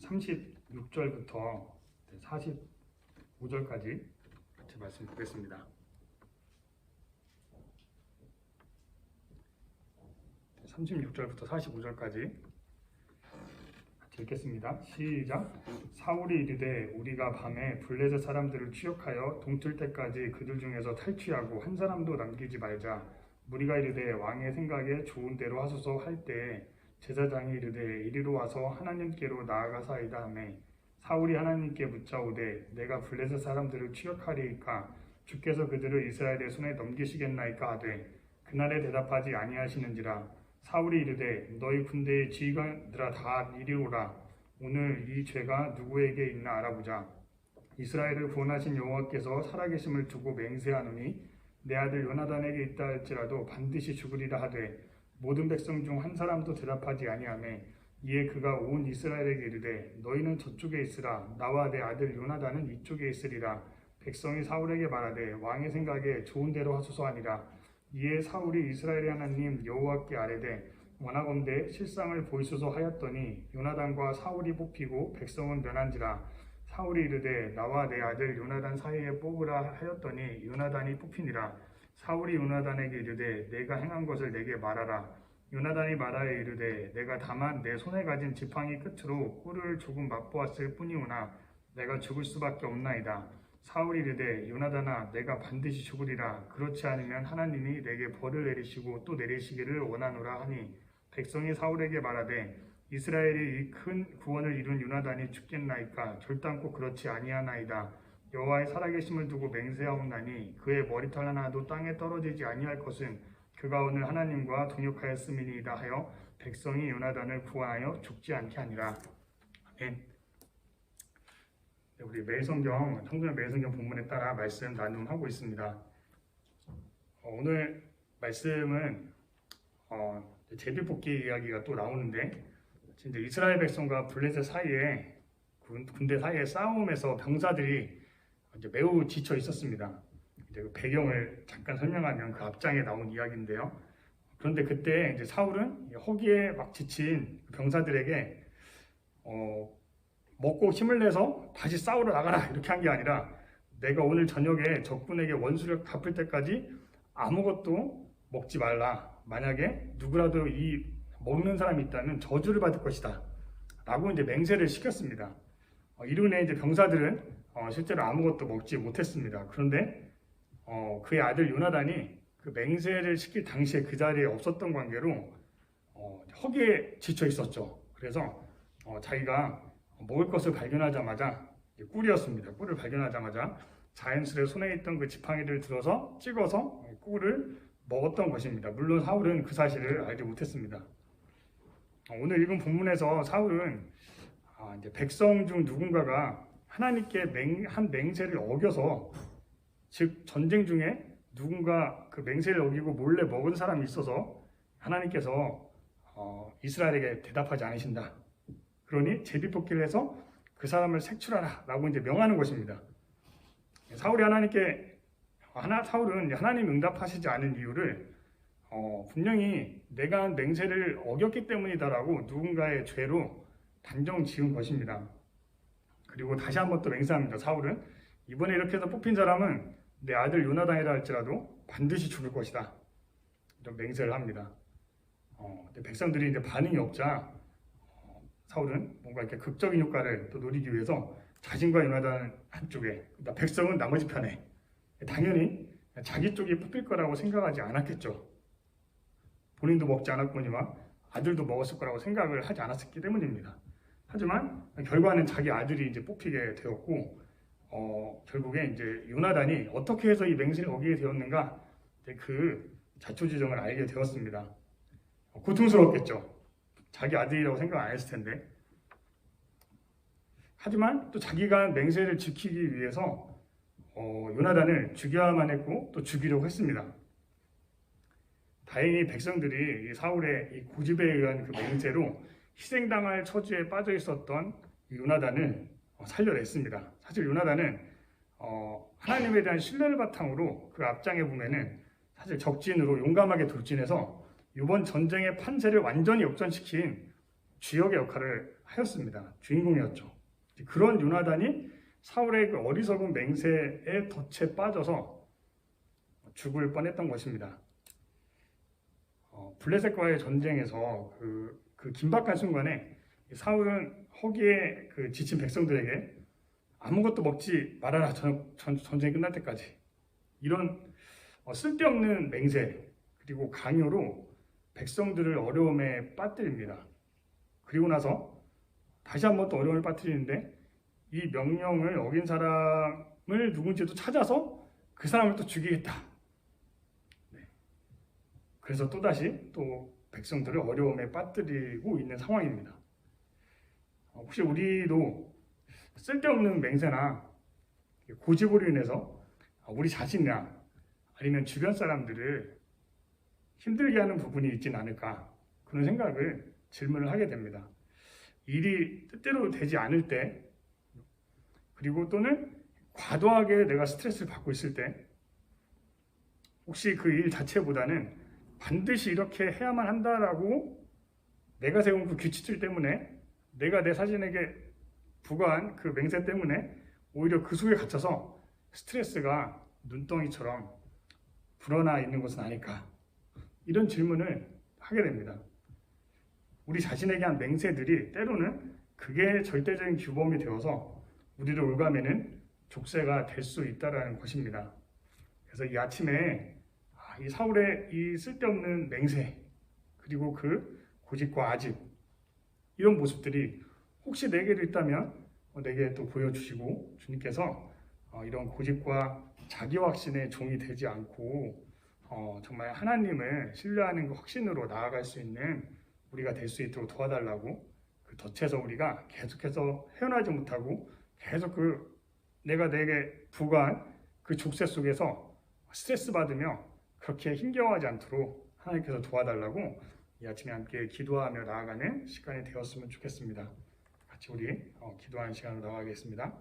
36절부터 45절까지 같이 말씀 드리겠습니다. 36절부터 45절까지 같이 읽겠습니다. 시작. 사울이 이르되 우리가 밤에 블레셋 사람들을 추격하여 동틀 때까지 그들 중에서 탈취하고 한 사람도 남기지 말자. 무리가 이르되 왕의 생각에 좋은 대로 하소서 할 때에 제사장이 이르되 이리로 와서 하나님께로 나아가사이다 하매 사울이 하나님께 묻자오되 내가 블레셋 사람들을 추격하리이까 주께서 그들을 이스라엘의 손에 넘기시겠나이까 하되 그날에 대답하지 아니하시는지라 사울이 이르되 너희 군대의 지휘관들아 다 이리 오라. 오늘 이 죄가 누구에게 있나 알아보자. 이스라엘을 구원하신 여호와께서 살아계심을 두고 맹세하노니 내 아들 요나단에게 있다 할지라도 반드시 죽으리라 하되 모든 백성 중 한 사람도 대답하지 아니하매 이에 그가 온 이스라엘에게 이르되 너희는 저쪽에 있으라. 나와 내 아들 요나단은 이쪽에 있으리라. 백성이 사울에게 말하되 왕의 생각에 좋은 대로 하소서 하니라. 이에 사울이 이스라엘의 하나님 여호와께 아뢰되 원하건대 실상을 보이소서 하였더니 요나단과 사울이 뽑히고 백성은 면한지라. 사울이 이르되 나와 내 아들 요나단 사이에 뽑으라 하였더니 요나단이 뽑히니라 사울이 요나단에게 이르되 내가 행한 것을 내게 말하라. 요나단이 말하여 이르되 내가 다만 내 손에 가진 지팡이 끝으로 꿀을 조금 맛보았을 뿐이오나 내가 죽을 수밖에 없나이다. 사울이 이르되 요나단아 내가 반드시 죽으리라. 그렇지 않으면 하나님이 내게 벌을 내리시고 또 내리시기를 원하노라 하니 백성이 사울에게 말하되 이스라엘이 이 큰 구원을 이룬 요나단이 죽겠나이까? 절단코 그렇지 아니하나이다 여호와의 살아계심을 두고 맹세하옵나니 그의 머리털 하나도 땅에 떨어지지 아니할 것은 그가 오늘 하나님과 동역하였음이니이다 하여 백성이 요나단을 구하여 죽지 않게 하니라 아멘. 네, 우리 매일성경 청소년 매일성경 본문에 따라 말씀 나눔하고 있습니다. 어, 오늘 말씀은 어, 제비뽑기 이야기가 또 나오는데 진짜 이스라엘 백성과 블레셋 사이에 군- 군대 사이의 싸움에서 병사들이 이제 매우 지쳐 있었습니다. 이제 그 배경을 잠깐 설명하면 그 앞장에 나온 이야기인데요. 그런데 그때 이제 사울은 허기에 막 지친 병사들에게 어, 먹고 힘을 내서 다시 싸우러 나가라 이렇게 한 게 아니라 내가 오늘 저녁에 적군에게 원수를 갚을 때까지 아무것도 먹지 말라. 만약에 누구라도 이 먹는 사람이 있다면 저주를 받을 것이다. 라고 이제 맹세를 시켰습니다. 어, 이른에 이제 병사들은 어, 실제로 아무것도 먹지 못했습니다. 그런데 어, 그의 아들 요나단이 그 맹세를 시킬 당시에 그 자리에 없었던 관계로 어, 허기에 지쳐 있었죠. 그래서 어, 자기가 먹을 것을 발견하자마자 꿀이었습니다. 꿀을 발견하자마자 자연스레 손에 있던 그 지팡이를 들어서 찍어서 꿀을 먹었던 것입니다. 물론 사울은 그 사실을 알지 못했습니다. 어, 오늘 읽은 본문에서 사울은 아, 이제 백성 중 누군가가 하나님께 맹, 한 맹세를 어겨서 즉 전쟁 중에 누군가 그 맹세를 어기고 몰래 먹은 사람이 있어서 하나님께서 어, 이스라엘에게 대답하지 않으신다. 그러니 제비뽑기를 해서 그 사람을 색출하라 라고 이제 명하는 것입니다. 사울이 하나님께 하나 사울은 하나님 응답하시지 않은 이유를 어, 분명히 내가 한 맹세를 어겼기 때문이다라고 누군가의 죄로 단정 지은 것입니다. 그리고 다시 한번 또 맹세합니다. 사울은 이번에 이렇게 해서 뽑힌 사람은 내 아들 요나단이라 할지라도 반드시 죽을 것이다. 이런 맹세를 합니다. 어, 백성들이 이제 반응이 없자 어, 사울은 뭔가 이렇게 극적인 효과를 또 노리기 위해서 자신과 요나단 한쪽에 그러니까 백성은 나머지 편에 당연히 자기 쪽이 뽑힐 거라고 생각하지 않았겠죠. 본인도 먹지 않았거니와 아들도 먹었을 거라고 생각을 하지 않았기 때문입니다. 하지만 결과는 자기 아들이 이제 뽑히게 되었고 어, 결국에 이제 요나단이 어떻게 해서 이 맹세를 어기게 되었는가 그 자초지정을 알게 되었습니다. 어, 고통스러웠겠죠. 자기 아들이라고 생각 안 했을 텐데. 하지만 또 자기가 맹세를 지키기 위해서 어, 요나단을 죽여야만 했고 또 죽이려고 했습니다. 다행히 백성들이 이 사울의 이 고집에 의한 그 맹세로 희생당할 처지에 빠져 있었던 이 요나단을 어, 살려냈습니다. 사실 요나단은 어, 하나님에 대한 신뢰를 바탕으로 그 앞장에 보면은 사실 적진으로 용감하게 돌진해서 이번 전쟁의 판세를 완전히 역전시킨 주역의 역할을 하였습니다. 주인공이었죠. 그런 요나단이 사울의 그 어리석은 맹세에 덫에 빠져서 죽을 뻔했던 것입니다. 어, 블레셋과의 전쟁에서 그, 그 긴박한 순간에 사울은 허기에 그 지친 백성들에게 아무것도 먹지 말아라 전, 전, 전쟁이 끝날 때까지 이런 어, 쓸데없는 맹세 그리고 강요로 백성들을 어려움에 빠뜨립니다. 그리고 나서 다시 한 번 또 어려움을 빠뜨리는데 이 명령을 어긴 사람을 누군지도 찾아서 그 사람을 또 죽이겠다. 네. 그래서 또다시 또 백성들을 어려움에 빠뜨리고 있는 상황입니다. 어, 혹시 우리도 쓸데없는 맹세나 고집으로 인해서 우리 자신이나 아니면 주변 사람들을 힘들게 하는 부분이 있지는 않을까 그런 생각을 질문을 하게 됩니다. 일이 뜻대로 되지 않을 때 그리고 또는 과도하게 내가 스트레스를 받고 있을 때 혹시 그 일 자체보다는 반드시 이렇게 해야만 한다라고 내가 세운 그 규칙들 때문에 내가 내 자신에게 부과한 그 맹세 때문에 오히려 그 속에 갇혀서 스트레스가 눈덩이처럼 불어나 있는 것은 아닐까 이런 질문을 하게 됩니다. 우리 자신에게 한 맹세들이 때로는 그게 절대적인 규범이 되어서 우리를 올가매는 족쇄가 될 수 있다라는 것입니다. 그래서 이 아침에 아, 이 사울의 이 쓸데없는 맹세 그리고 그 고집과 아집 이런 모습들이 혹시 내게도 있다면 어, 내게 또 보여주시고 주님께서 어, 이런 고집과 자기 확신의 종이 되지 않고 어, 정말 하나님을 신뢰하는 그 확신으로 나아갈 수 있는 우리가 될 수 있도록 도와달라고 그 덫에서 우리가 계속해서 헤어나지 못하고 계속 그 내가 내게 부과한 그 족쇄 속에서 스트레스 받으며 그렇게 힘겨워하지 않도록 하나님께서 도와달라고 이 아침에 함께 기도하며 나아가는 시간이 되었으면 좋겠습니다. 같이 우리 어, 기도하는 시간으로 나가겠습니다.